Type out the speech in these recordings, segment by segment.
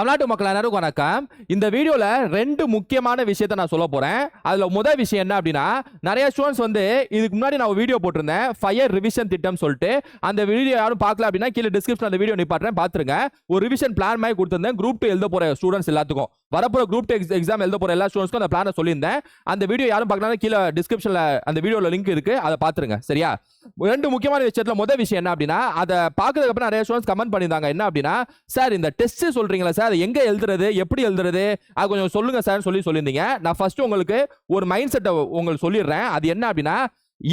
தமிழ்நாட்டு மக்கள் எல்லாருக்கும் வணக்கம். இந்த வீடியோவில் ரெண்டு முக்கியமான விஷயத்த நான் சொல்ல போகிறேன் அதில் முதல் விஷயம் என்ன அப்படின்னா நிறைய ஸ்டூடெண்ட்ஸ் வந்து இதுக்கு முன்னாடி நான் வீடியோ போட்டிருந்தேன். ஃபயர் ரிவிஷன் திட்டம் சொல்லிட்டு. அந்த வீடியோ யாரும் பார்க்கல அப்படின்னா கீழே டிஸ்கிரிப்ஷன் அந்த வீடியோ நிப்பாட்டுறேன் பார்த்துருங்க ஒரு ரிவிஷன் பிளான் மாதிரி கொடுத்துருந்தேன். குரூப் டூ எழுத போகிற ஸ்டூடெண்ட்ஸ் எல்லாத்துக்கும். வரப்போகிற குரூப் டூ எக்ஸாம் எழுத போகிற எல்லா ஸ்டூடெண்ட்ஸ்க்கும் அந்த பிளானை சொல்லியிருந்தேன். அந்த வீடியோ யாரும் பார்க்கலாம் கீழே டிஸ்கிரிப்ஷனில் அந்த வீடியோவில் லிங்க் இருக்குது அதை பார்த்துருங்க. சரியா? ரெண்டு முக்கியமான விஷயத்தில் முதல் விஷயம் என்ன அப்படின்னா அதை பார்க்கறதுக்கப்புறம் நிறைய ஸ்டூடெண்ட்ஸ் கமெண்ட் பண்ணியிருந்தாங்க. என்ன அப்படின்னா சார் இந்த டெஸ்ட் சொல்கிறீங்களா சார் எங்கே எழுதுறது? எப்படி எழுதுறது? அது கொஞ்சம் சொல்லுங்கள் சார் சொல்லி சொல்லியிருந்தீங்க. நான் ஃபஸ்ட்டு உங்களுக்கு ஒரு மைண்ட் செட்டை உங்களுக்கு சொல்லிடுறேன். அது என்ன அப்படின்னா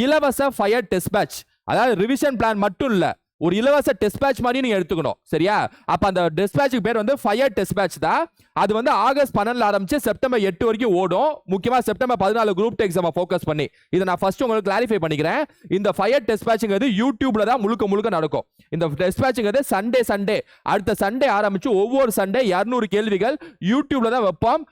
இலவச ஃபயர் டெஸ்ட் பேட்ச் அதாவது ரிவிஷன் பிளான் மட்டும் இல்லை ஒரு இலவச டெஸ்ட் பேட்ச் மாதிரி நீங்க எடுத்துக்கணும். சரியா? அப்ப அந்த டெஸ்பேட்சுக்கு பேர் வந்து ஃபயர் டெஸ்ட் பேட்ச் தான். அது வந்து ஆகஸ்ட் பன்னெண்டுல ஆரம்பிச்சு செப்டம்பர் எட்டு வரைக்கும் ஓடும். முக்கியமா செப்டம்பர் பதினாலு குரூப் எக்ஸாம் ஃபோக்கஸ் பண்ணி. இதை நான் ஃபர்ஸ்ட் உங்களுக்கு கிளாரிஃபை பண்ணிக்கிறேன். இந்த ஃபயர் டெஸ்பேட்சுங்கிறது யூடியூப்ல தான் முழுக்க முழுக்க நடக்கும். இந்த டெஸ்ட் பேட்சுங்கிறது சண்டே சண்டே அடுத்த சண்டே ஆரம்பிச்சு ஒவ்வொரு சண்டே இரநூறு கேள்விகள் யூடியூப்ல தான் வைப்போம்.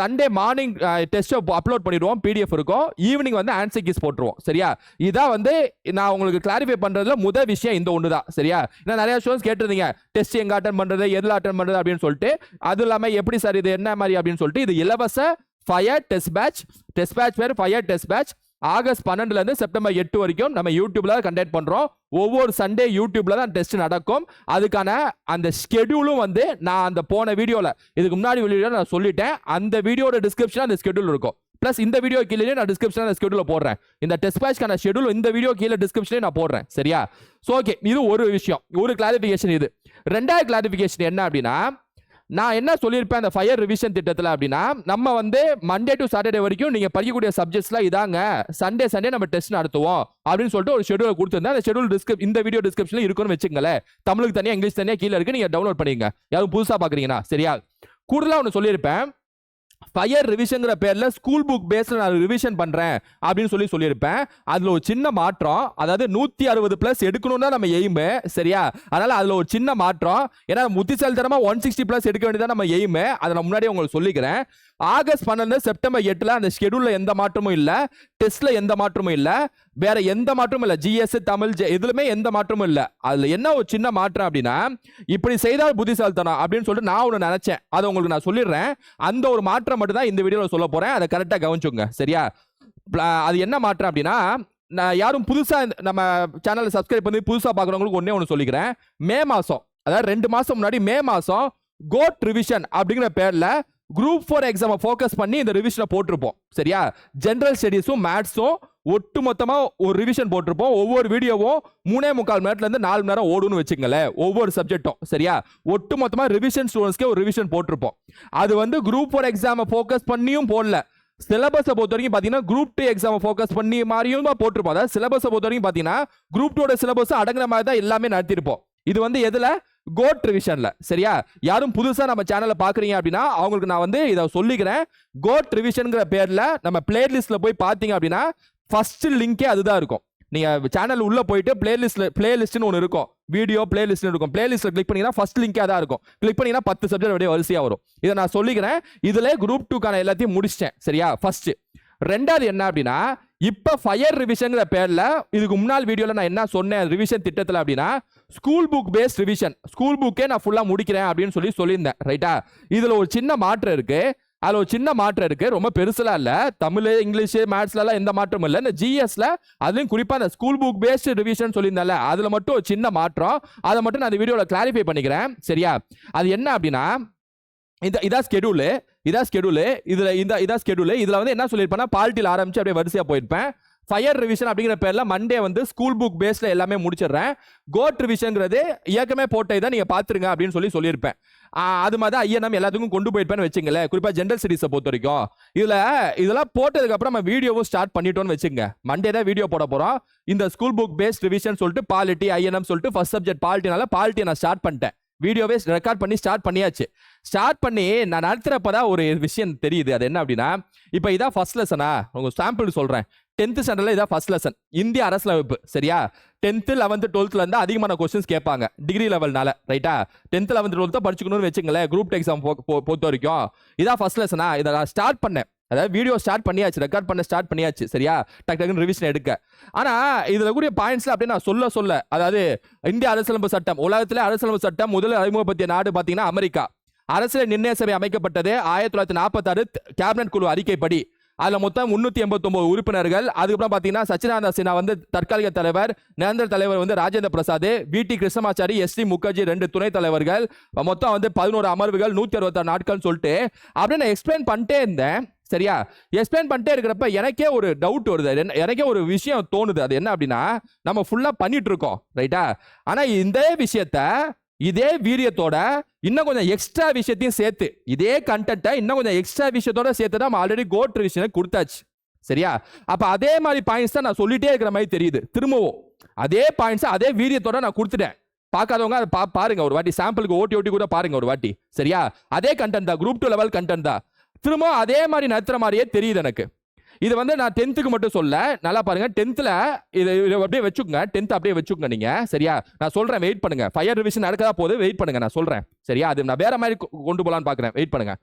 சண்டே மார்னிங் டெஸ்ட் அப்லோட் பண்ணிடுவோம். பிடிஎஃப் இருக்கும். ஈவினிங் வந்து ஆன்சர் கீஸ் போட்டுருவோம். சரியா? இதான் வந்து நான் உங்களுக்கு கிளாரிஃபை பண்றதுல முதல் விஷயம் இந்த ஒன்று தான் சரியா? ஏன்னா நிறைய ஷோஸ் கேட்டிருந்தீங்க. டெஸ்ட் எங்கே அட்டன் பண்ணுறது எதில் அட்டன் பண்ணுறது அப்படின்னு சொல்லிட்டு அது இல்லாமல் எப்படி சார் இது என்ன மாதிரி அப்படின்னு சொல்லிட்டு இது இலவச fire test batch test batch பேர் ஃபயர் டெஸ்ட் பேட்ச் ஆகஸ்ட் பன்னெண்டுல இருந்து செப்டம்பர் எட்டு வரைக்கும் நம்ம யூடியூப்ல கண்டக்ட் பண்றோம். ஒவ்வொரு சண்டே யூடியூப்ல தான் டெஸ்ட் நடக்கும். அதுக்கான அந்த ஸ்கெடியூலும் வந்து நான் அந்த போன வீடியோல இதுக்கு முன்னாடி வீடியோ நான் சொல்லிட்டேன். அந்த வீடியோட டிஸ்கிரிப்ஷன் அந்த ஸ்கெடியூல் இருக்கும். ப்ளஸ் இந்த வீடியோ கீழே நான் டிஸ்கிரிப்ஷன் அந்த போடுறேன். இந்த டெஸ்ட் மேட்ச்க்கான ஷெடியூல் இந்த வீடியோ கீழே டிஸ்கிரிப்ஷனே நான் போடுறேன். சரியா? ஸோ ஓகே இது ஒரு விஷயம். ஒரு கிளாரிஃபிகேஷன் இது. ரெண்டாவது கிளாரிஃபிகேஷன் என்ன அப்படின்னா நான் என்ன சொல்லியிருப்பேன் அந்த ஃபயர் ரிவிஷன் திட்டத்தில் அப்படின்னா நம்ம வந்து மண்டே டு சாட்டர்டே வரைக்கும் நீங்கள் படிக்கக்கூடிய சப்ஜெக்ட்ஸ்லாம் இதாங்க சண்டே சண்டே நம்ம டெஸ்ட் நடத்துவோம் அப்படின்னு சொல்லிட்டு ஒரு ஷெடியூல் கொடுத்துருந்தேன். அந்த ஷெடியூல் டிஸ்கிரிப் இந்த வீடியோ டிஸ்கிரிப்ஷனில் இருக்குன்னு வச்சுங்களேன் தமிழுக்கு தனியாக இங்கிலீஷ் தனியாக கீழே இருக்கு நீங்கள் டவுன்லோட் பண்ணிங்க யாரும் புதுசாக பார்க்குறீங்கன்னா சரியா? கூடுதலாக ஒன்று சொல்லியிருப்பேன். ஃபயர் ரிவிஷன்ங்கிற பேரில் ஸ்கூல் புக் பேஸில் நான் ரிவிஷன் பண்ணுறேன் அப்படின்னு சொல்லி சொல்லியிருப்பேன். அதில் ஒரு சின்ன மாற்றம் அதாவது நூற்றி அறுபது ப்ளஸ் எடுக்கணும் தான் நம்ம எய்மு சரியா? அதனால் அதில் ஒரு சின்ன மாற்றம் ஏன்னா முத்திசல்தனமா ஒன் சிக்ஸ்டி ப்ளஸ் எடுக்க வேண்டியதான் நம்ம எய்மு அதை நான் முன்னாடியே உங்களுக்கு சொல்லிக்கிறேன். ஆகஸ்ட் பன்னெண்டு செப்டம்பர் எட்டில் அந்த ஷெடியூலில் எந்த மாற்றமும் இல்லை. டெஸ்ட்டில் எந்த மாற்றமும் இல்லை. வேற எந்த மாற்றமும் இல்லை. ஜிஎஸ் தமிழ் ஜெ- எதுலுமே எந்த மாற்றமும் இல்லை. அதில் என்ன ஒரு சின்ன மாற்றம் அப்படின்னா இப்படி செய்தால் புத்திசாலித்தனம் அப்படின்னு சொல்லிட்டு நான் ஒன்று நினச்சேன். அதை உங்களுக்கு நான் சொல்லிடுறேன். அந்த ஒரு மாற்றம் மட்டும் தான் இந்த வீடியோவில் சொல்ல போகிறேன் அதை கரெக்டாக கவனிச்சுங்க சரியா? அது என்ன மாற்றம் அப்படின்னா நான் யாரும் புதுசாக நம்ம சேனலை சப்ஸ்கிரைப் பண்ணி புதுசாக பார்க்குறவங்களுக்கு ஒன்றே ஒன்று சொல்லிக்கிறேன். மே மாதம் அதாவது ரெண்டு மாதம் முன்னாடி மே மாதம் கோட் ரிவிஷன் அப்படிங்கிற பேரில் குரூப் ஃபோர் எக்ஸாமை ஃபோக்கஸ் பண்ணி இந்த ரிவிஷனை போட்டிருப்போம். சரியா? ஜென்ரல் ஸ்டடீஸும் மேத்ஸும் ஒட்டு மொத்தமாக ஒரு ரிவிஷன் போட்டிருப்போம். ஒவ்வொரு வீடியோவும் மூணே முக்கால் மணி நேரத்துலேருந்து நாலு மணி நேரம் ஓடுன்னு வச்சுங்களேன் ஒவ்வொரு சப்ஜெக்ட்டும் சரியா? ஒட்டு மொத்தமாக ரிவிஷன் ஸ்டூடெண்ட்ஸ்க்கே ஒரு ரிவிஷன் போட்டிருப்போம். அது வந்து குரூப் ஃபோர் எக்ஸாமை ஃபோக்கஸ் பண்ணியும் போடல. சிலபஸை பொறுத்த வரைக்கும் பார்த்தீங்கன்னா குரூப் டூ எக்ஸாமை ஃபோக்கஸ் பண்ணி மாதிரியும் தான் போட்டிருப்போம். அதாவது சிலபஸை பொறுத்த வரைக்கும் பார்த்தீங்கன்னா குரூப் டூட சிலபஸ் அடங்குற மாதிரி தான் எல்லாமே நடத்திருப்போம் இது வந்து எதில்? கோட் ரிவிஷனில் சரியா? யாரும் புதுசாக நம்ம சேனலை பார்க்குறீங்க அப்படின்னா அவங்களுக்கு நான் வந்து இதை சொல்லிக்கிறேன். கோட் ரிவிஷனுங்கிற பேரில் நம்ம பிளேலிஸ்ட்டில் போய் பார்த்தீங்க அப்படின்னா ஃபஸ்ட்டு லிங்கே அதுதான் இருக்கும். நீங்கள் சேனல் உள்ள போயிட்டு பிளேலிஸ்ட்டில் பிளேலிஸ்ட்னு ஒன்று இருக்கும். வீடியோ பிளேலிஸ்ட்னு இருக்கும். பிளேலிஸ்ட்டில் கிளிக் பண்ணிங்கன்னா ஃபர்ஸ்ட் லிங்கே தான் இருக்கும். கிளிக் பண்ணிங்கன்னா பத்து சப்ஜெக்ட் அப்படியே வரிசையாக வரும். இதை நான் சொல்லிக்கிறேன். இதில் குரூப் டூக்கான எல்லாத்தையும் முடிச்சிட்டேன். சரியா? ஃபஸ்ட்டு ரெண்டாவது என்ன அப்படின்னா இப்போ ஃபயர் ரிவிஷனுங்கிற பேரில் இதுக்கு முன்னாள் வீடியோவில் நான் என்ன சொன்னேன் ரிவிஷன் திட்டத்தில் அப்படின்னா school book based revision school புக்கே நான் ஃபுல்லாக முடிக்கிறேன் அப்படின்னு சொல்லி சொல்லியிருந்தேன் ரைட்டா இதில் ஒரு சின்ன மாற்றம் இருக்குது அதில் ஒரு சின்ன மாற்றம் இருக்குது ரொம்ப பெருசெலாம் இல்லை. தமிழ் இங்கிலீஷு மேத்ஸ்லலாம் எந்த மாற்றமும் இல்லை. இந்த ஜிஎஸ்ல அதுலேயும் குறிப்பாக அந்த ஸ்கூல் புக் பேஸ்டு ரிவிஷன் சொல்லியிருந்தேன்ல அதில் மட்டும் ஒரு சின்ன மாற்றம். அதை மட்டும் நான் அந்த வீடியோவில் கிளாரிஃபை பண்ணிக்கிறேன். சரியா? அது என்ன அப்படின்னா இந்த இதான் ஸ்கெடியூலு இதான் ஸ்கெடியூலு இதில் இந்த இதான் ஸ்கெடியூலு இதில் வந்து என்ன சொல்லியிருப்பேன்னா பால்ட்டியில் ஆரம்பிச்சு அப்படியே வரிசையாக போயிருப்பேன். ஃபயர் ரிவிஷன் அப்படிங்கிற பேரில் மண்டே வந்து ஸ்கூல் புக் பேஸில் எல்லாமே முடிச்சிடுறேன். கோட் ரிவிஷனுங்கிறது இயக்கமே போட்டை தான் நீங்கள் பார்த்துருங்க அப்படின்னு சொல்லி சொல்லியிருப்பேன். அது மாதிரி தான் ஐயனம் எல்லாத்துக்கும் கொண்டு போயிருப்பேன்னு வச்சுங்களேன். குறிப்பாக ஜென்ரல் ஸ்டடீஸை பொறுத்த வரைக்கும் இதில் இதெல்லாம் போட்டதுக்கப்புறம் நம்ம வீடியோவும் ஸ்டார்ட் பண்ணிட்டோம்னு வச்சுங்க. மண்டே தான் வீடியோ போட போகிறோம் இந்த ஸ்கூல் புக் பேஸ்ட் ரிவிஷன் சொல்லிட்டு பாலிட்டி ஐஎன்எம் சொல்லிட்டு ஃபர்ஸ்ட் சப்ஜெக்ட் பாலிட்டினால பாலிட்டியை நான் ஸ்டார்ட் பண்ணிட்டேன். வீடியோவே ரெக்கார்ட் பண்ணி ஸ்டார்ட் பண்ணியாச்சு. ஸ்டார்ட் பண்ணி நான் நடத்துகிறப்ப தான் ஒரு விஷயம் தெரியுது. அது என்ன அப்படின்னா இப்போ இதான் ஃபர்ஸ்ட் லெசனா உங்கள் சாம்பிள் சொல்கிறேன் டென்த்து ஸ்டாண்டர்டில் இதான் ஃபர்ஸ்ட் லெசன் இந்திய அரசியலமைப்பு சரியா? டென்த்து லெவன்த்து டுவெல்த்துலேருந்து அதிகமான கொஸ்டின்ஸ் கேட்பாங்க. டிகிரி லெவல்னால ரைட்டா டென்த்து லெவன்த்து டுவெல்த்து படிச்சுக்கணும்னு வச்சுங்களேன் குரூப் எக்ஸாம் பொறுத்த வரைக்கும். இதான் ஃபர்ஸ்ட் லெசனா இதை நான் ஸ்டார்ட் பண்ணேன். அதாவது வீடியோ ஸ்டார்ட் பண்ணியாச்சு ரெக்கார்ட் பண்ண ஸ்டார்ட் பண்ணியாச்சு சரியா? டக் டக்குன்னு ரிவிஷன் எடுக்க. ஆனால் இதில் கூடிய பாயிண்ட்ஸ்ல அப்படியே நான் சொல்ல சொல்ல அதாவது இந்திய அரசியலமைப்பு சட்டம் உலகத்தில் அரசியலமைப்பு சட்டம் முதல் அறிமுகப்படுத்திய நாடு பார்த்தீங்கன்னா அமெரிக்கா. அரசியல் நிர்ணய சபை அமைக்கப்பட்டது ஆயிரத்தி தொள்ளாயிரத்தி நாற்பத்தாறு கேபினட் குழு அறிக்கைப்படி. அதில் மொத்தம் முந்நூற்றி எண்பத்தொம்போது உறுப்பினர்கள். அதுக்கப்புறம் பார்த்தீங்கன்னா சச்சிதானந்த சின்ஹா வந்து தற்காலிக தலைவர் நிரந்தர தலைவர் வந்து Rajendra Prasad V. T. Krishnamachari S. T. Mukherjee ரெண்டு துணைத் தலைவர்கள். மொத்தம் வந்து பதினோரு அமர்வுகள் நூற்றி அறுபத்தாறு நாட்கள்னு சொல்லிட்டு. அப்படியே நான் எக்ஸ்பிளைன் பண்ணிட்டே இருந்தேன். சரியா? எக்ஸ்பிளைன் பண்ணிட்டே இருக்கிறப்ப எனக்கே ஒரு டவுட் வருது. எனக்கே ஒரு விஷயம் தோணுது. அது என்ன அப்படின்னா நம்ம ஃபுல்லா பண்ணிட்டு இருக்கோம் ரைட்டா ஆனா இந்த விஷயத்த இதே வீரியத்தோட இன்னும் கொஞ்சம் எக்ஸ்ட்ரா விஷயத்தையும் சேர்த்து இதே கண்டென்ட்டை இன்னும் கொஞ்சம் எக்ஸ்ட்ரா விஷயத்தோட சேர்த்து தான் நம்ம ஆல்ரெடி கோட் ரிவிஷனை கொடுத்தாச்சு. சரியா? அப்ப அதே மாதிரி பாயிண்ட்ஸ் தான் நான் சொல்லிட்டே இருக்கிற மாதிரி தெரியுது. திரும்பவும் அதே பாயிண்ட்ஸ் அதே வீரியத்தோட நான் கொடுத்துட்டேன். பார்க்காதவங்க அதை பா பாருங்க. ஒரு வாட்டி சாம்பிளுக்கு ஓட்டி ஓட்டி கூட பாருங்க ஒரு வாட்டி. சரியா? அதே கண்டென்ட் தான் குரூப் டூ லெவல் கண்டென்ட் தான். திரும்பவும் அதே மாதிரி நடத்துகிற மாதிரியே தெரியுது எனக்கு. இது வந்து நான் டென்த்துக்கு மட்டும் சொல்ல நல்லா பாருங்க. டென்த்தில் இது இதை அப்படியே வச்சுக்கோங்க. டென்த் அப்படியே வச்சுக்கோங்க நீங்கள் சரியா? நான் சொல்கிறேன் வெயிட் பண்ணுங்க. ஃபயர் ரிவிஷன் நடக்கதா போது வெயிட் பண்ணுங்க. நான் சொல்கிறேன் சரியா? அது நான் வேற மாதிரி கொண்டு போகலான்னு பார்க்குறேன் வெயிட் பண்ணுங்க.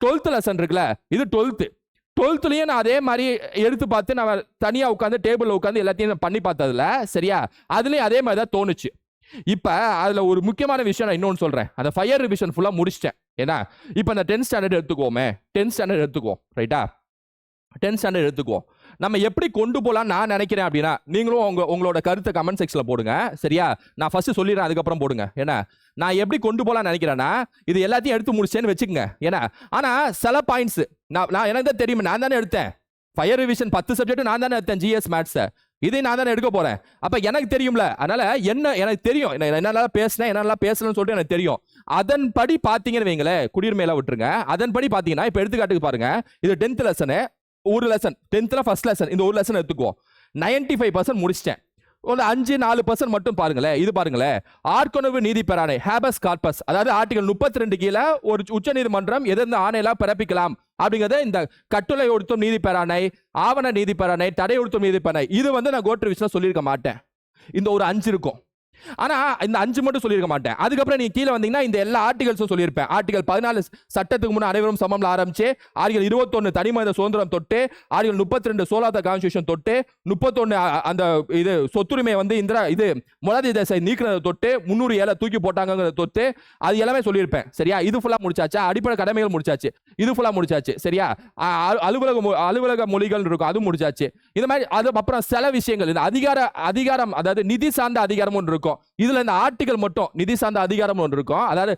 டுவெல்த் லெசன் இருக்குல்ல? இது டுவெல்த்து டுவெல்த்துலேயும் நான் அதே மாதிரி எடுத்து பார்த்து நான் தனியாக உட்காந்து டேபிளில் உட்காந்து எல்லாத்தையும் நான் பண்ணி பார்த்ததுல சரியா? அதுலேயும் அதே மாதிரி தான் தோணுச்சு. இப்போ அதில் ஒரு முக்கியமான விஷயம் நான் இன்னொன்று சொல்கிறேன் அந்த ஃபயர் ரிவிஷன் ஃபுல்லாக முடிச்சிட்டேன். ஏன்னா இப்போ இந்த டென்த் ஸ்டாண்டர்ட் எடுத்துக்கோமே டென்த் ஸ்டாண்டர்ட் எடுத்துக்குவோம். ரைட்டா டென்த் ஸ்டாண்டர்ட் எடுத்துக்குவோம். நம்ம எப்படி கொண்டு போகலாம் நான் நினைக்கிறேன் அப்படின்னா நீங்களும் உங்க உங்களோட கருத்தை கமெண்ட் செக்ஷனில் போடுங்க. சரியா? நான் ஃபர்ஸ்ட் சொல்லிடுறேன் அதுக்கப்புறம் போடுங்க. ஏன்னா நான் எப்படி கொண்டு போகலாம்னு நினைக்கிறேன்னா இது எல்லாத்தையும் எடுத்து முடிச்சேன்னு வச்சுக்கோங்க. ஏன்னா ஆனால் சில பாயிண்ட்ஸ் நான் நான் எனக்கு தான் தெரியுமே நான் தானே எடுத்தேன். ஃபயர் ரிவிஷன் பத்து சப்ஜெக்ட் நான் தானே எடுத்தேன் ஜிஎஸ் மேத்ஸை இதை நான் தானே எடுக்க போறேன். அப்ப எனக்கு தெரியும்ல. அதனால என்ன எனக்கு தெரியும். என்ன- என்னெல்லாம் பேசினேன் என்னெல்லாம் பேசலன்னு சொல்லிட்டு எனக்கு தெரியும். அதன்படி பாத்தீங்கன்னு வைங்களேன் குடியுரிமையில விட்டுருங்க. அதன்படி பாத்தீங்கன்னா இப்ப எடுத்துக்காட்டுக்கு பாருங்க. இது டென்த் லெசனு ஒரு லெசன் டென்த்ல ஃபர்ஸ்ட் லெசன் இந்த ஒரு லெசன் எடுத்துக்குவோம். 95% ஃபைவ் பர்சன்ட் முடிச்சிட்டேன். ஒரு அஞ்சு நாலு பர்சன்ட் மட்டும் பாருங்களேன் இது பாருங்களேன் ஆட்கொணவு நீதி பெறானை ஹேபஸ் கார்பஸ் அதாவது ஆர்டிகல் முப்பத்தி ரெண்டு கீழே ஒரு உச்ச நீதிமன்றம் எதிர்ந்த ஆணையெல்லாம் பிறப்பிக்கலாம். அப்படிங்கறத இந்த கட்டுரை ஒடுத்தும் நீதி பெறானை ஆவண நீதி பெறானை தடை ஒடுத்தும் நீதி பெறானை இது வந்து நான் கோட்ரு விஷயம் சொல்லியிருக்க மாட்டேன். இந்த ஒரு அஞ்சு இருக்கும். ஆனா இந்த அஞ்சு மட்டும் சொல்லியிருக்க மாட்டேன். அதுக்கப்புறம் நீ கீழே வந்தீங்கன்னா இந்த எல்லா ஆர்டிகல்ஸும் சொல்லியிருப்பேன். ஆர்டிகல் பதினாலு சட்டத்துக்கு முன் அனைவரும் சமம்ல ஆரம்பிச்சு ஆர்டிகல் இருபத்தொன்னு தனிமனித சுதந்திரம் தொட்டு ஆர்டிகல் முப்பத்தி ரெண்டு சோலாத கான்ஸ்டியூஷன் தொட்டு முப்பத்தொன்னு அந்த இது சொத்துரிமை வந்து இந்திரா இது முலாதி தேசாய் நீக்கிறத தொட்டு முந்நூறு ஏழை தூக்கி போட்டாங்கிறத தொட்டு அது எல்லாமே சொல்லியிருப்பேன். சரியா? இது ஃபுல்லா முடிச்சாச்சா? அடிப்படை கடமைகள் முடிச்சாச்சு. இது ஃபுல்லா முடிச்சாச்சு. சரியா? அலுவலக அலுவலக மொழிகள் இருக்கும். அது முடிச்சாச்சு. இது மாதிரி அது அப்புறம் சில விஷயங்கள் இந்த அதிகார அதிகாரம் அதாவது நிதி சார்ந்த அதிகாரம் ஒன்று இருக்கும். இதுல இந்த ஆர்டிகல் மட்டும் நிதி சார்ந்த அதிகாரம் ஒன்று இருக்கும். அதாவது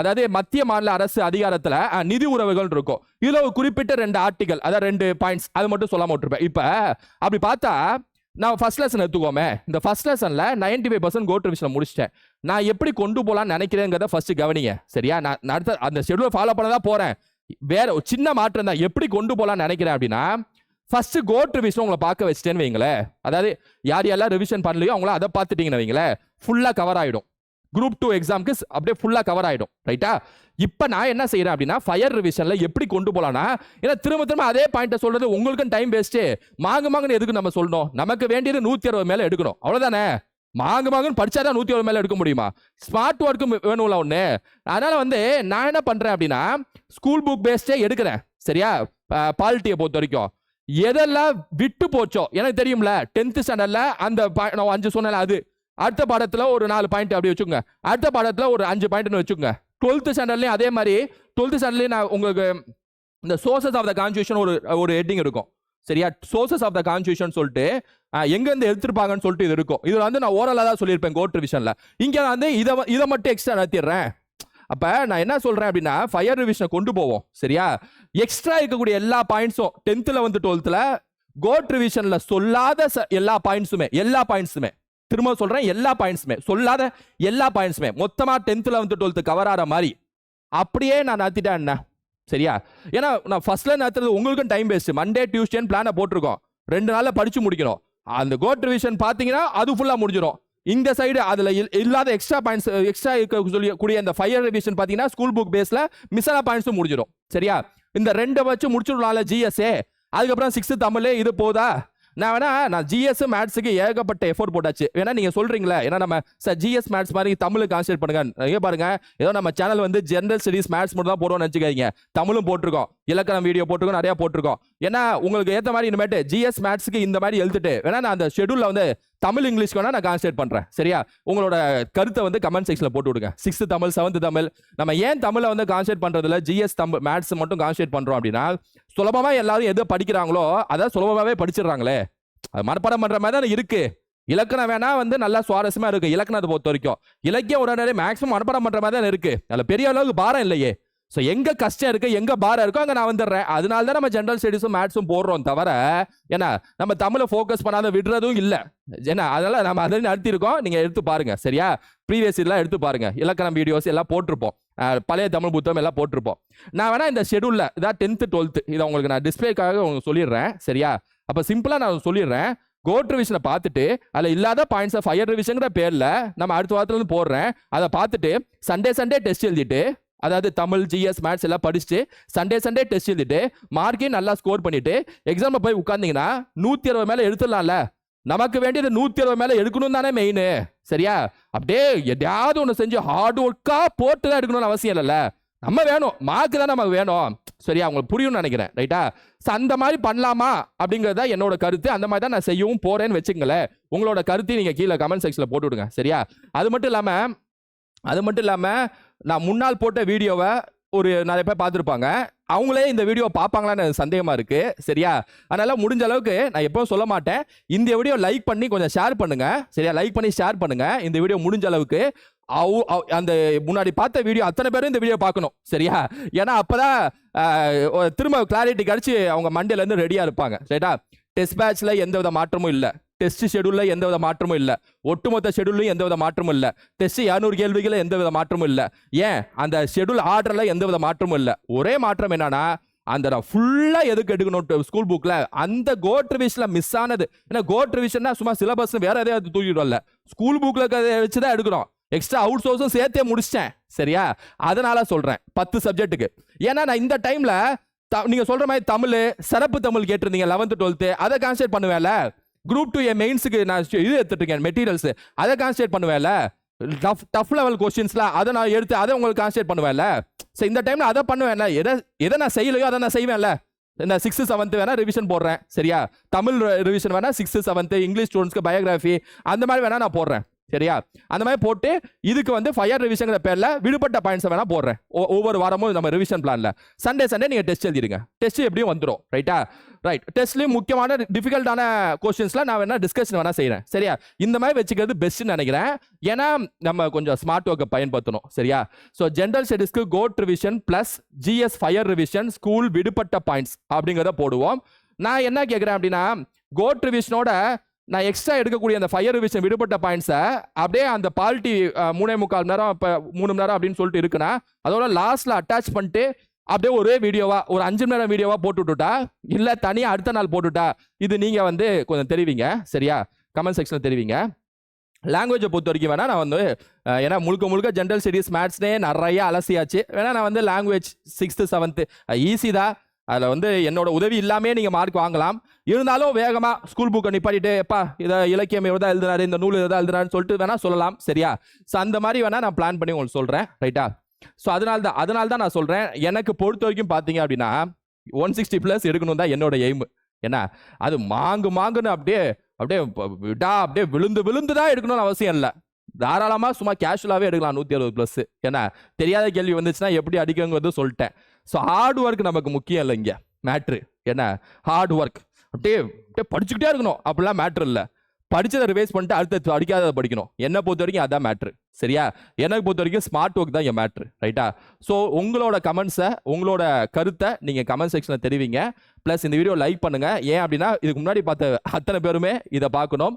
அதாவது மத்திய மாநில அரசு அதிகாரத்துல நிதி உறவுகள் இருக்கும். இதுல ஒரு குறிப்பிட்ட ரெண்டு ஆர்டிகல் அதாவது ரெண்டு பாயிண்ட்ஸ் அது மட்டும் சொல்லாம விட்டுருப்பேன். இப்ப அப்படி பார்த்தா நான் ஃபர்ஸ்ட் லெசன் எடுத்துக்கோமே. இந்த ஃபர்ஸ்ட் லெசன்ல 95% ஃபைவ் பர்சன்ட் கோட் ரிவிஷன் முடிச்சிட்டேன். நான் எப்படி கொண்டு போகலான்னு நினைக்கிறேங்கிறத ஃபர்ஸ்ட் கவனிங்க. சரியா? நான் அடுத்த அந்த ஷெடியூல் ஃபாலோ பண்ண தான் போறேன். வேற ஒரு சின்ன மாற்றம் தான். எப்படி கொண்டு போகலான்னு நினைக்கிறேன் அப்படின்னா ஃபர்ஸ்ட் கோட் ரிவிஷன் உங்களை பார்க்க வச்சிட்டேன்னு வைங்களேன் அதாவது யார் யாரெல்லாம் ரிவிஷன் பண்ணலையோ அவங்கள அதை பார்த்துட்டீங்கன்னு வைங்களேன் ஃபுல்லாக கவர் ஆகிடும் குரூப் டூ எக்ஸாம்க்கு அப்படியே ஃபுல்லாக கவர் ஆகிடும் ரைட்டா இப்போ நான் என்ன செய்கிறேன் அப்படின்னா ஃபயர் ரிவிஷனில் எப்படி கொண்டு போகலான்னா ஏன்னா திரும்ப திரும்ப அதே பாயிண்ட்டை சொல்கிறது உங்களுக்கும் டைம் வேஸ்ட்டு மாங்கு மாங்குன்னு எதுக்கு நம்ம சொல்லணும்? நமக்கு வேண்டியது நூற்றி அறுபது மேலே எடுக்கணும். அவ்வளோதானே மாங்கு மாங்குன்னு படிச்சாதான் நூற்றி அறுபது மேலே எடுக்க முடியுமா? ஸ்மார்ட் ஒர்க்கும் வேணும்ல ஒன்று அதனால் வந்து நான் என்ன பண்ணுறேன் அப்படின்னா ஸ்கூல் புக் பேஸ்டே எடுக்கிறேன். சரியா? பாலிட்டியை பொறுத்த வரைக்கும். எதெல்லாம் விட்டு போச்சோ எனக்கு தெரியும்ல டென்த் ஸ்டாண்டர்ட்ல அந்த நான் அஞ்சு சொன்னல அது. அடுத்த பாடத்தில் ஒரு நாலு பாயிண்ட் அப்படி வச்சுக்கோங்க. அடுத்த பாடத்தில் ஒரு அஞ்சு பாயிண்ட்னு வச்சுக்கோங்க. டுவெல்த் ஸ்டாண்டர்ட்லயும் அதே மாதிரி டுவெல்த் ஸ்டாண்டர்ட்லயும் நான் உங்களுக்கு இந்த சோர்சஸ் ஆஃப் த கான்ஸ்டியூஷன் ஒரு ஒரு ஹெட்டிங் இருக்கும். சரியா? சோர்சஸ் ஆஃப் த கான்ஸ்டியூஷன் சொல்லிட்டு எங்கேருந்து எடுத்துருப்பாங்கன்னு சொல்லிட்டு இது இருக்கும். இதில் வந்து நான் ஓரலாக தான் சொல்லியிருப்பேன் கோர்ட் ரிவிஷனில் இங்கே நான் வந்து இதை இதை மட்டும் எக்ஸ்ட்ரா நடத்திடுறேன். அப்ப நான் என்ன சொல்றேன் அப்படின்னா ஃபயர் ரிவிஷனை கொண்டு போவோம். சரியா? எக்ஸ்ட்ரா இருக்கக்கூடிய எல்லா பாயிண்ட்ஸும் டென்த்ல வந்து டுவெல்த்ல கோட் ரிவிஷன்ல சொல்லாத ச- எல்லா பாயிண்ட்ஸுமே எல்லா பாயிண்ட்ஸுமே திரும்ப சொல்றேன் எல்லா பாயிண்ட்ஸுமே சொல்லாத எல்லா பாயிண்ட்ஸுமே மொத்தமா டென்த்ல வந்து டுவெல்த் கவர் ஆகிற மாதிரி. அப்படியே நான் நடத்திட்டேன் என்ன சரியா? ஏன்னா நான் ஃபர்ஸ்ட்ல நடத்துறது உங்களுக்கும் டைம் வேஸ்ட் மண்டே டியூஸ்டேன்னு பிளானை போட்டிருக்கோம். ரெண்டு நாள்ல படிச்சு முடிக்கணும். அந்த கோட் ரிவிஷன் பாத்தீங்கன்னா அது ஃபுல்லா முடிஞ்சிடும் இந்த சைடு அதில் இல்- இல்லாத எக்ஸ்ட்ரா பாயிண்ட்ஸ் எக்ஸ்ட்ரா இருக்க சொல்லக்கூடிய அந்த இந்த ஃபயர் ரிவிஷன் பார்த்தீங்கன்னா ஸ்கூல் புக் பேஸில் மிஸ் பாயிண்ட்ஸும் முடிஞ்சிடும். சரியா? இந்த ரெண்டை வச்சு முடிச்சிடலாம்ல ஜிஎஸ்ஏ அதுக்கப்புறம் சிக்ஸ்த்து தமிழ் இது போதா? நான் வேணா நான் ஜிஎஸ் மேத்ஸுக்கு ஏகப்பட்ட எஃபோர்ட் போட்டாச்சு. வேணா நீங்க சொல்றீங்களா ஏன்னா நம்ம சார் ஜிஎஸ் மேத்ஸ் மாதிரி தமிழ் கான்சென்ட்ரேட் பண்ணுங்க. இங்க பாருங்க ஏதோ நம்ம சேனல் வந்து ஜென்ரல் ஸ்டடிஸ் மேத்ஸ் மட்டும் தான் போடுவோம்னு நினச்சிக்காதீங்க. தமிழும் போட்டிருக்கோம் இலக்கணம் வீடியோ போட்டிருக்கோம் நிறையா போட்டிருக்கோம். ஏன்னா உங்களுக்கு ஏற்ற மாதிரி இனிமேட்டு ஜிஎஸ் மேத்ஸுக்கு இந்த மாதிரி எழுத்துட்டு வேணா நான் அந்த ஷெடியூலில் வந்து தமிழ் இங்கிலீஷ் வேணால் நான் கான்சன்ட்ரேட் பண்ணுறேன் சரியா? உங்களோட கருத்தை வந்து கமெண்ட் செக்ஷனில் போட்டு விடுங்க சிக்ஸ்த்து தமிழ் செவன்த் தமிழ். நம்ம ஏன் தமிழை வந்து கான்சன்ட்ரேட் பண்ணுறதுல ஜிஎஸ் தமிழ் மேத்ஸ் மட்டும் கான்சன்ட்ரேட் பண்ணுறோம் அப்படின்னா சுலபமாக எல்லாரும் எது படிக்கிறாங்களோ அதை சுலபமாகவே படிச்சிடுறாங்களே. அது மனப்பாடம் பண்ணுற மாதிரி தான் இருக்குது இலக்கணம் வேணா வந்து நல்லா சுவாரஸ்யமா இருக்கு. இலக்கணத்தை பொறுத்த வரைக்கும். இலக்கியம் உடனே மேக்ஸிமம் மனப்பாடம் பண்ற மாதிரி தான் இருக்கு. அதுல பெரிய அளவுக்கு பாரம் இல்லையே. ஸோ எங்க கஷ்டம் இருக்கு எங்க பாரம் இருக்கோ அங்க நான் வந்துடுறேன். அதனால தான் நம்ம ஜென்ரல் ஸ்டடீஸும் மேத்ஸும் போடுறோம் தவிர ஏன்னா நம்ம தமிழை ஃபோக்கஸ் பண்ணாத விடுறதும் இல்லை. ஏன்னா அதனால் நம்ம அதை நடத்தியிருக்கோம் நீங்க எடுத்து பாருங்க சரியா? ப்ரீவியஸ் இதெல்லாம் எடுத்து பாருங்க. இலக்கணம் வீடியோஸ் எல்லாம் போட்டிருப்போம். பழைய தமிழ் புத்தகம் எல்லாம் போட்டிருப்போம். நான் வேணா இந்த ஷெடியூலில் இதான் டென்த்து டுவெல்த்து இதை உங்களுக்கு நான் டிஸ்பிளேக்காக உங்களுக்கு சொல்லிடுறேன் சரியா? அப்போ சிம்பிளா நான் சொல்லிடுறேன். கோட் ரிவிஷனை பார்த்துட்டு அதில் இல்லாத பாயிண்ட்ஸை ஃபயர் ரிவிஷனுங்கிற பேரில் நம்ம அடுத்த வாரத்துல இருந்து போடுறேன். அதை பார்த்துட்டு சண்டே சண்டே டெஸ்ட் எழுதிட்டு அதாவது தமிழ் ஜிஎஸ் மேத்ஸ் எல்லாம் படிச்சுட்டு சண்டே சண்டே டெஸ்ட் எழுதிட்டு மார்க்கையும் நல்லா ஸ்கோர் பண்ணிட்டு எக்ஸாமில் போய் உட்காந்திங்கன்னா நூற்றி அறுபது மேலே எடுத்துடலாம்ல. நமக்கு வேண்டியது நூற்றி அறுபது மேலே எடுக்கணும் தானே மெயின் சரியா? அப்படியே எதையாவது ஒன்று செஞ்சு ஹார்ட் ஒர்க்காக போட்டு தான் எடுக்கணும்னு அவசியம் இல்லைல்ல. நம்ம வேணும். மார்க்கு தான் நமக்கு வேணும். சரியா? உங்களுக்கு புரியும்னு நினைக்கிறேன். ரைட்டா ஸோ அந்த மாதிரி பண்ணலாமா? அப்படிங்கிறது தான் என்னோட கருத்து. அந்த மாதிரி தான் நான் செய்யவும் போகிறேன்னு வச்சுங்களேன் உங்களோட கருத்தையும் நீங்கள் கீழே கமெண்ட் செக்ஷனில் போட்டு விடுங்க சரியா? அது மட்டும் இல்லாமல் அது மட்டும் இல்லாமல் நான் முன்னால் போட்ட வீடியோவை ஒரு நிறைய பேர் பார்த்துருப்பாங்க. அவங்களே இந்த வீடியோ பார்ப்பாங்களான்னு எனக்கு இருக்குது சரியா? அதனால் முடிஞ்ச அளவுக்கு நான் எப்பவும் சொல்ல மாட்டேன். இந்த வீடியோ லைக் பண்ணி கொஞ்சம் ஷேர் பண்ணுங்கள் சரியா? லைக் பண்ணி ஷேர் பண்ணுங்கள் இந்த வீடியோ முடிஞ்ச அளவுக்கு அவ் அந்த முன்னாடி பார்த்த வீடியோ அத்தனை பேரும் இந்த வீடியோ பார்க்கணும். சரியா? ஏன்னா அப்போ தான் திரும்ப கிளாரிட்டி கிடைச்சி அவங்க மண்டேலேருந்து ரெடியாக இருப்பாங்க. சரியா? டெஸ்ட் பேட்ச்ல எந்த வித மாற்றமும் இல்லை. டெஸ்ட் ஷெடியூல்ல எந்த வித மாற்றமும் இல்லை. ஒட்டுமொத்த ஷெடியூல்லையும் எந்த வித மாற்றமும் இல்லை. டெஸ்ட் இரநூறு கேள்விகள் எந்த வித மாற்றமும் இல்லை. ஏன்? அந்த ஷெடியூல் ஆர்டர்ல எந்த வித மாற்றமும் இல்லை. ஒரே மாற்றம் என்னன்னா அந்த நான் ஃபுல்லா எதுக்கு எடுக்கணும் ஸ்கூல் புக்ல அந்த கோட் ரிவிஷன்ல மிஸ் ஆனது. ஏன்னா கோட் ரிவிஷன்னா சும்மா சிலபஸ் வேற எதையாவது தூக்கிடும்ல ஸ்கூல் புக்ல வச்சு தான் எடுக்கிறோம் எக்ஸ்ட்ரா அவுட் சோர்ஸும் சேர்த்தே முடிச்சிட்டேன். சரியா? அதனால சொல்றேன். பத்து சப்ஜெக்ட்டுக்கு ஏன்னா நான் இந்த டைம்ல நீங்கள் சொல்கிற மாதிரி தமிழ் சிறப்பு தமிழ் கேட்டிருந்தீங்க லெவன்த்து டுவெல்த்து அதை கான்சென்ட்ரேட் பண்ணுவேன்ல குரூப் டூ என் மெயின்ஸுக்கு நான் இது எடுத்துட்டு இருக்கேன் மெட்டீரியல்ஸ் அதை கான்சென்ட்ரேட் பண்ணுவேன்ல டஃப் டஃப் லெவல் கொஸ்டின்ஸ்லாம் அதை நான் எடுத்து அதை உங்களுக்கு கான்சென்ட்ரேட் பண்ணுவேன்ல ஸோ இந்த டைமில் அதை பண்ணுவேன்ல? எதை எதை நான் செய்யலையோ அதை நான் செய்வேன்ல? இந்த சிக்ஸ்த்து செவன்த்து வேணால் ரிவிஷன் போடுறேன் சரியா? தமிழ் ரிவிஷன் வேணால் சிக்ஸ்த்து செவன்த்து இங்கிலீஷ் ஸ்டூடெண்ட்ஸ்க்கு பயோகிராஃபி அந்த மாதிரி வேணால் நான் போடுறேன். சரியா? அந்த மாதிரி போட்டு இதுக்கு வந்து ஃபயர் ரிவிஷன்ங்கிற பேரில் விடுபட்ட பாயிண்ட்ஸ் வேணா போடுறேன். ஒவ்வொரு வாரமும் நம்ம ரிவிஷன் பிளான்ல சண்டே சண்டே நீங்க டெஸ்ட் எழுதிடுங்க. டெஸ்ட் எப்படியும் வந்துடும் ரைட்டா ரைட் டெஸ்ட்லயும் முக்கியமான டிஃபிகல்ட்டான கொஸ்டின்ஸ்லாம் நான் வேணா டிஸ்கஷன் வேணா செய்கிறேன் சரியா? இந்த மாதிரி வச்சுக்கிறது பெஸ்ட்டுன்னு நினைக்கிறேன். ஏன்னா நம்ம கொஞ்சம் ஸ்மார்ட் ஒர்க்கை பயன்படுத்தணும். சரியா? So general ஸ்டடீஸ்க்கு code revision plus GS fire revision school விடுபட்ட பாயிண்ட்ஸ் அப்படிங்கிறத போடுவோம். நான் என்ன கேட்குறேன் அப்படின்னா கோட் ரிவிஷனோட நான் எக்ஸ்ட்ரா எடுக்கக்கூடிய அந்த ஃபயர் விஷயம் விடுபட்ட பாயிண்ட்ஸை அப்படியே அந்த பால்ட்டி மூணே முக்கால் மணி நேரம் இப்போ மூணு மணி நேரம் அப்படின்னு சொல்லிட்டு இருக்குன்னா அதோட லாஸ்ட்ல அட்டாச் பண்ணிட்டு அப்படியே ஒரே வீடியோவா ஒரு அஞ்சு மணி நேரம் வீடியோவா போட்டு இல்லை தனியாக அடுத்த நாள் போட்டுட்டா இது நீங்கள் வந்து கொஞ்சம் தெரிவிங்க சரியா? கமெண்ட் செக்ஷனில் தெரிவிங்க. லாங்குவேஜை பொறுத்த வரைக்கும் வேணால் நான் வந்து ஏன்னா முழுக்க முழுக்க ஜென்ரல் ஸ்டடீஸ் மேத்ஸ்னே நிறைய அலசியாச்சு. வேணால் நான் வந்து லாங்குவேஜ் சிக்ஸ்த்து செவன்த்து ஈஸி தான். அதில் வந்து என்னோட உதவி இல்லாமே நீங்கள் மார்க் வாங்கலாம். இருந்தாலும் வேகமாக ஸ்கூல் புக்கை நிப்பாட்டிட்டு எப்பா இதை இலக்கியம் எதாவது தான் எழுதுனாரு இந்த நூல் இதை எழுதுனாருன்னு சொல்லிட்டு வேணா சொல்லலாம். சரியா? ஸோ அந்த மாதிரி வேணா நான் பிளான் பண்ணி உங்களுக்கு சொல்கிறேன் ரைட்டா ஸோ அதனால தான் அதனால தான் நான் சொல்கிறேன் எனக்கு பொறுத்த வரைக்கும் பார்த்தீங்க அப்படின்னா ஒன் சிக்ஸ்டி ப்ளஸ் எடுக்கணும் தான் என்னோட எய்மு என்ன அது மாங்கு மாங்குன்னு அப்படியே அப்படியே விடா அப்படியே விழுந்து விழுந்து தான் எடுக்கணும்னு அவசியம் இல்லை. தாராளமாக சும்மா கேஷுவலாகவே எடுக்கலாம் நூற்றி அறுபது ப்ளஸ் ஏன்னா தெரியாத கேள்வி வந்துச்சுன்னா எப்படி அடிக்கங்கிறது சொல்லிட்டேன். ஸோ ஹார்ட் ஒர்க் நமக்கு முக்கியம் இல்லை இங்கே. மேட்ரு என்ன ஹார்ட் ஒர்க் அப்படியே அப்படியே படிச்சுக்கிட்டே இருக்கணும். அப்படிலாம் மேட்ரு இல்லை. படித்ததை ரிவைஸ் பண்ணிட்டு அடுத்த படிக்காததை படிக்கணும். என்னை பொறுத்த வரைக்கும் அதான் மேட்ரு சரியா? எனக்கு பொறுத்த வரைக்கும் ஸ்மார்ட் ஒர்க் தான் என் மேட்ரு ரைட்டா ஸோ உங்களோட கமெண்ட்ஸை உங்களோட கருத்தை நீங்கள் கமெண்ட் செக்ஷனில் தெரிவிங்க. ப்ளஸ் இந்த வீடியோ லைக் பண்ணுங்கள் ஏன் அப்படின்னா இதுக்கு முன்னாடி பார்த்த அத்தனை பேருமே இதை பார்க்கணும்.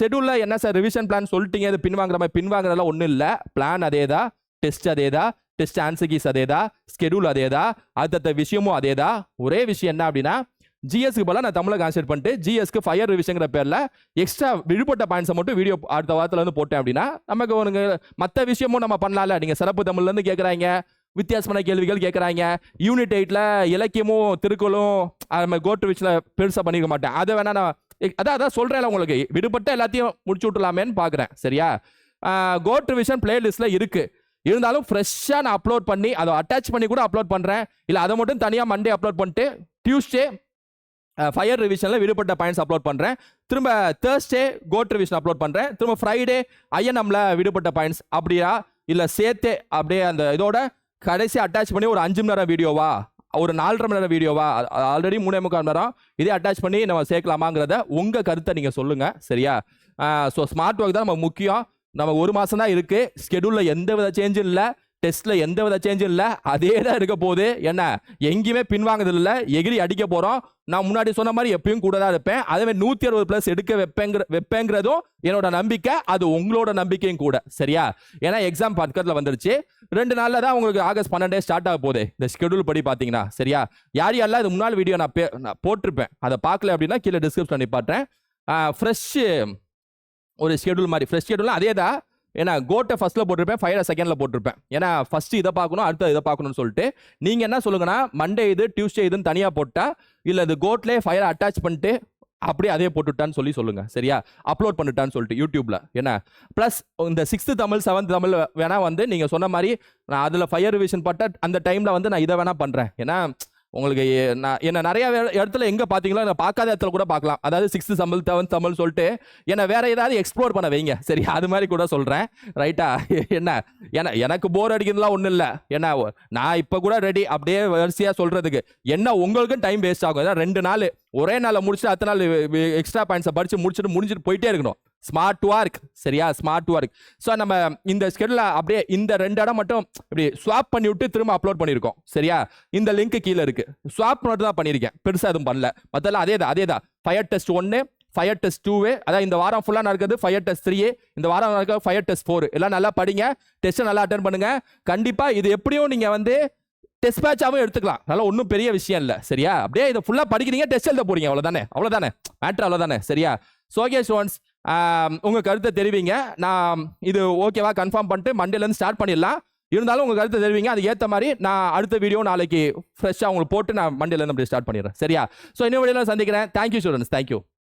ஷெடியூலில் என்ன சார் ரிவிஷன் பிளான் சொல்லிட்டீங்க இது பின்வாங்குற மாதிரி பின்வாங்குறதுலாம் ஒன்றும் இல்லை. பிளான் அதே தான் டெஸ்ட் அதே தான் டெஸ்ட் ஆன்சர் கீஸ் அதே தான் ஸ்கெடியூல் அதே தான் அடுத்தடுத்த விஷயமும் அதே தான் ஒரே விஷயம் என்ன அப்படின்னா ஜிஎஸ்க்கு பதிலாக நான் தமிழை கான்சென்ட் பண்ணிட்டு ஜிஎஸ்க்கு ஃபயர் ரிவிஷங்கிற பேரில் எக்ஸ்ட்ரா விடுபட்ட பாயிண்ட்ஸை மட்டும் வீடியோ அடுத்த வாரத்தில் வந்து போட்டேன் அப்படின்னா நமக்கு ஒரு மற்ற விஷயமும் நம்ம பண்ணலாம்ல. நீங்கள் சிறப்பு தமிழ்லேருந்து கேட்குறாங்க வித்தியாசமான கேள்விகள் கேட்குறாங்க யூனிட் எயிட்டில் இலக்கியமும் திருக்குறளும் நம்ம கோட்டு கோட் பெருசாக பண்ணிக்க மாட்டேன். அதை வேணா நான் அதான் அதான் சொல்கிறேன்ல உங்களுக்கு. விடுபட்ட எல்லாத்தையும் முடிச்சு விட்டுலாமேன்னு பார்க்குறேன் சரியா? கோட் ரிவிஷன் பிளேலிஸ்ட்டில் இருக்குது இருந்தாலும் ஃப்ரெஷ்ஷாக நான் அப்லோட் பண்ணி அதை அட்டாச் பண்ணி கூட அப்லோட் பண்ணுறேன் இல்லை அதை மட்டும் தனியாக மண்டே அப்லோட் பண்ணிட்டு டியூஸ்டே ஃபயர் ரிவிஷனில் விடுபட்ட பாயிண்ட்ஸ் அப்லோட் பண்ணுறேன் திரும்ப தேர்ஸ்டே கோட் ரிவிஷன் அப்லோட் பண்ணுறேன் திரும்ப ஃப்ரைடே ஐஎன்எம்ல விடுபட்ட பாயிண்ட்ஸ் அப்படியா? இல்லை சேர்த்தே அப்படியே அந்த இதோட கடைசி அட்டாச் பண்ணி ஒரு அஞ்சு மணி நேரம் வீடியோவா? ஒரு நாலரை மணி நேரம் வீடியோவா? ஆல்ரெடி மூணே முக்கால் மணி நேரம். இதே அட்டாச் பண்ணி நம்ம சேர்க்கலாமாங்கிறத உங்கள் கருத்தை நீங்கள் சொல்லுங்கள் சரியா? ஸோ ஸ்மார்ட் ஒர்க் தான் நம்ம முக்கியம். நம்ம ஒரு மாதம் தான் இருக்குது ஸ்கெடியூலில் எந்த வித சேஞ்சும் இல்லை. டெஸ்ட்டில் எந்த வித சேஞ்சும் இல்லை. அதே தான் இருக்க போகுது. என்ன? எங்கேயுமே பின்வாங்குதில்லை எகிரி அடிக்க போகிறோம் நான் முன்னாடி சொன்ன மாதிரி எப்பயும் கூட தான் இருப்பேன். அதே மாதிரி நூற்றி அறுபது ப்ளஸ் எடுக்க வைப்பேங்கிற வைப்பேங்கிறதும் என்னோட நம்பிக்கை. அது உங்களோட நம்பிக்கையும் கூட. சரியா? ஏன்னா எக்ஸாம் பக்கத்தில் வந்துருச்சு. ரெண்டு நாளில் தான் உங்களுக்கு ஆகஸ்ட் பன்னெண்டே ஸ்டார்ட் ஆக போகுது. இந்த ஷெடியூல் படி பார்த்தீங்கன்னா. சரியா? யார் யாரெல்லாம் இது முன்னாள் வீடியோ நான் பே- நான் போட்டிருப்பேன். அதை பார்க்கல அப்படின்னா கீழே டிஸ்கிரிப்ஷன் பாட்டேன் ஃப்ரெஷ்ஷு ஒரு ஷெடியூல் மாதிரி. ஃப்ரெஷ் ஷெடியூல் அதே தான் ஏன்னா கோட்டை ஃபஸ்ட்டில் போட்டிருப்பேன் ஃபயரை செகண்டில் போட்டிருப்பேன். ஏன்னா ஃபஸ்ட்டு இதை பார்க்கணும் அடுத்து இதை பார்க்கணும்னு சொல்லிட்டு நீங்கள் என்ன சொல்லுங்கன்னா மண்டே இது டியூஸ்டே இதுன்னு தனியாக போட்டால் இல்லை இது கோட்லேயே ஃபயரை அட்டாச் பண்ணிட்டு அப்படியே அதே போட்டுட்டான்னு சொல்லி சொல்லுங்கள் சரியா? அப்லோட் பண்ணிட்டான்னு சொல்லிட்டு யூடியூப்பில் என்ன ப்ளஸ் இந்த சிக்ஸ்த்து தமிழ் செவன்த் தமிழ் வேணால் வந்து நீங்கள் சொன்ன மாதிரி நான் அதில் ஃபயர் ரிவிஷன் பட்ட அந்த டைமில் வந்து நான் இதை வேணால் பண்ணுறேன் ஏன்னா உங்களுக்கு நான் என்ன நிறைய இடத்துல எங்கே பார்த்தீங்களோ நான் பார்க்காத இடத்துல கூட பார்க்கலாம். அதாவது சிக்ஸ்த்து தமிழ் செவன்த் தமிழ் சொல்லிட்டு என்னை வேற ஏதாவது எக்ஸ்ப்ளோர் பண்ண வைங்க. சரி அது மாதிரி கூட சொல்கிறேன் ரைட்டா என்ன? ஏன்னா எனக்கு போர் அடிக்கிறதுலாம் ஒன்றும் இல்லை. என்ன நான் இப்போ கூட ரெடி அப்படியே வரிசையாக சொல்கிறதுக்கு என்ன உங்களுக்கும் டைம் வேஸ்ட் ஆகும். அதான் ரெண்டு நாள் ஒரே நாளில் முடிச்சுட்டு அத்தனை நாள் எக்ஸ்ட்ரா பாயிண்ட்ஸை படித்து முடிச்சுட்டு முடிஞ்சுட்டு போயிட்டே இருக்கணும். ஸ்மார்ட் ஒர்க் சரியா? ஸ்மார்ட் ஒர்க் ஸோ நம்ம இந்த ஸ்கெடியூல அப்படியே இந்த ரெண்டு இடம் மட்டும் இப்படி ஸ்வாப் பண்ணி விட்டு திரும்ப அப்லோட் பண்ணியிருக்கோம். சரியா? இந்த லிங்க் கீழே இருக்கு. ஸ்வாப் மட்டும் தான் பண்ணியிருக்கேன். பெருசாக எதுவும் பண்ணல. மற்றெல்லாம் அதே தான் அதே தான். ஃபயர் டெஸ்ட் ஒன்று ஃபயர் டெஸ்ட் டூவே அதான் இந்த வாரம் ஃபுல்லாக நடக்குது ஃபயர் டெஸ்ட் த்ரீ இந்த வாரம் நடக்கிறது ஃபயர் டெஸ்ட் ஃபோர் எல்லாம் நல்லா படிங்க. டெஸ்ட்டை நல்லா அட்டன் பண்ணுங்க. கண்டிப்பாக இது எப்படியும் நீங்கள் வந்து டெஸ்ட் பேட்சாகவும் எடுத்துக்கலாம். அதனால் ஒன்றும் பெரிய விஷயம் இல்லை. சரியா? அப்படியே இதை ஃபுல்லாக படிக்கிறீங்க டெஸ்ட் எழுத போறீங்க. அவ்வளோதானே அவ்வளோதானே மேட்ரு அவ்வளோதானே சரியா? சோகேஷ் ஸ்டூடெண்ட்ஸ் உங்கள் கருத்தை தெரிவிங்க. நான் இது ஓகேவா கன்ஃபார்ம் பண்ணிட்டு மண்டேலேருந்து ஸ்டார்ட் பண்ணிடலாம். இருந்தாலும் உங்கள் கருத்தை தெரிவிங்க. அதுக்கு ஏற்ற மாதிரி நான் அடுத்த வீடியோ நாளைக்கு ஃப்ரெஷ்ஷாக உங்களுக்கு போட்டு நான் மண்டேலேருந்து அப்படியே ஸ்டார்ட் பண்ணிடுறேன். சரியா? ஸோ இன்னும் வீடியோவில் சந்திக்கிறேன். Thank you students thank you